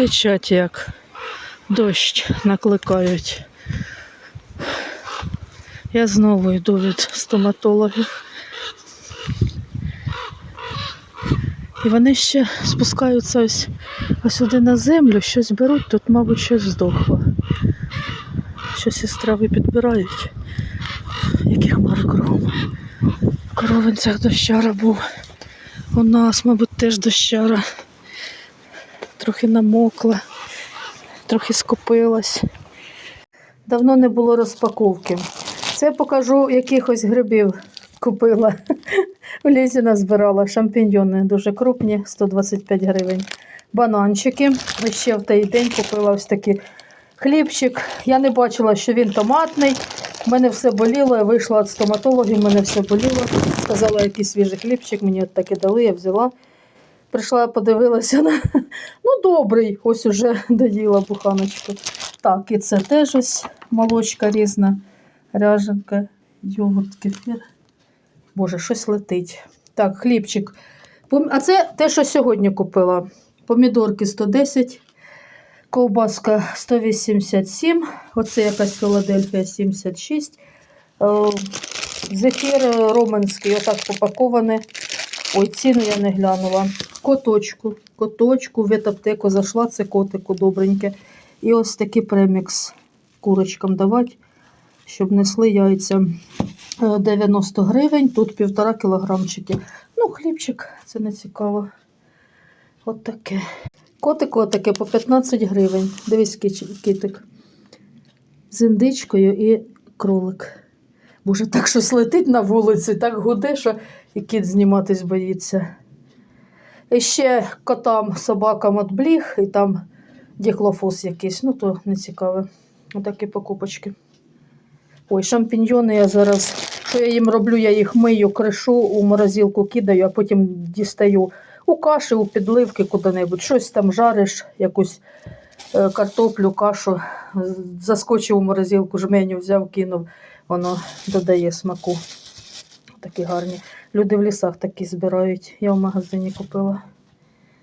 кричать як. Дощ накликають. Я знову йду від стоматологів. І вони ще спускаються ось, ось сюди на землю, щось беруть, тут, мабуть, щось здохло. Щось із трави підбирають. Які хмари кругом. В коровинцях дощара був. У нас, мабуть, теж дощара. Трохи намокла, трохи скопилась. Давно не було розпаковки. Це покажу якихось грибів купила. В лісі назбирала шампіньйони дуже крупні, 125 гривень. Бананчики. Ще в той день купила ось такий хлібчик. Я не бачила, що він томатний. У мене все боліло, я вийшла від стоматологів, мене все боліло. Сказала, який свіжий хлібчик, мені от таки дали, я взяла. Прийшла, подивилася на. Ну, добрий, ось уже доїла буханочку. Так, і це теж ось молочка різна, ряженка, йогурт, кефір. Боже, щось летить. Так, хлібчик. А це те, що сьогодні купила. Помідорки 110, ковбаска 187, оце якась Філадельфія 76. Е, Зефір е, романський, отак попакований. Ой, ціну я не глянула. Коточку. Коточку, в аптеку зайшла, це котику добреньке. І ось такий премікс курочкам давати, щоб несли яйця. Е, 90 гривень, тут півтора кілограмчики. Ну, хлібчик, це не цікаво. От таке. Котику таке по 15 гривень. Дивись, китик. З індичкою і кролик. Боже, так щось летить на вулиці, так гуде, що і кіт зніматись боїться. Ще котам, собакам от бліг, і там діхлофос якийсь, ну то не цікаве. Отакі покупочки. Ой, шампіньйони я зараз. Що я їм роблю, я їх мию, кришу, у морозилку кидаю, а потім дістаю у каші, у підливки куди-небудь. Щось там жариш, якусь е, картоплю, кашу. Заскочив у морозилку, жменю взяв, кинув, воно додає смаку. Такі гарні. Люди в лісах такі збирають. Я в магазині купила.